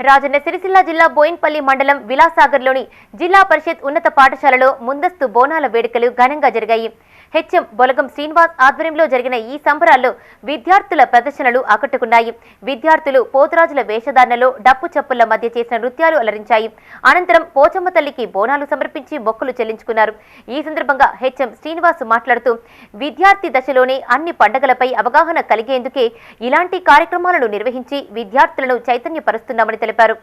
రాజన్న సిరిసిల్ల జిల్లా బోయిన్పల్లి మండలం విలాసాగర్లోని జిల్లా పరిషత్ ఉన్నత పాఠశాలలో ముందస్తు బోనాల వేడుకలు ఘనంగా జరిగాయి. హెచ్ఎం బొలగం శ్రీనివాస్ ఆధ్వర్యంలో జరిగిన ఈ సంబరాల్లో విద్యార్థుల ప్రదర్శనలు ఆకట్టుకున్నాయి. విద్యార్థులు పోతురాజుల వేషధారణలో డప్పు చప్పుల మధ్య చేసిన నృత్యాలు అలరించాయి. అనంతరం పోచమ్మ తల్లికి బోనాలు సమర్పించి మొక్కులు చెల్లించుకున్నారు. ఈ సందర్భంగా హెచ్ఎం శ్రీనివాస్ మాట్లాడుతూ విద్యార్థి దశలోనే అన్ని పండగలపై అవగాహన కలిగేందుకే ఇలాంటి కార్యక్రమాలను నిర్వహించి విద్యార్థులను చైతన్యపరుస్తున్నామని తెలిపారు.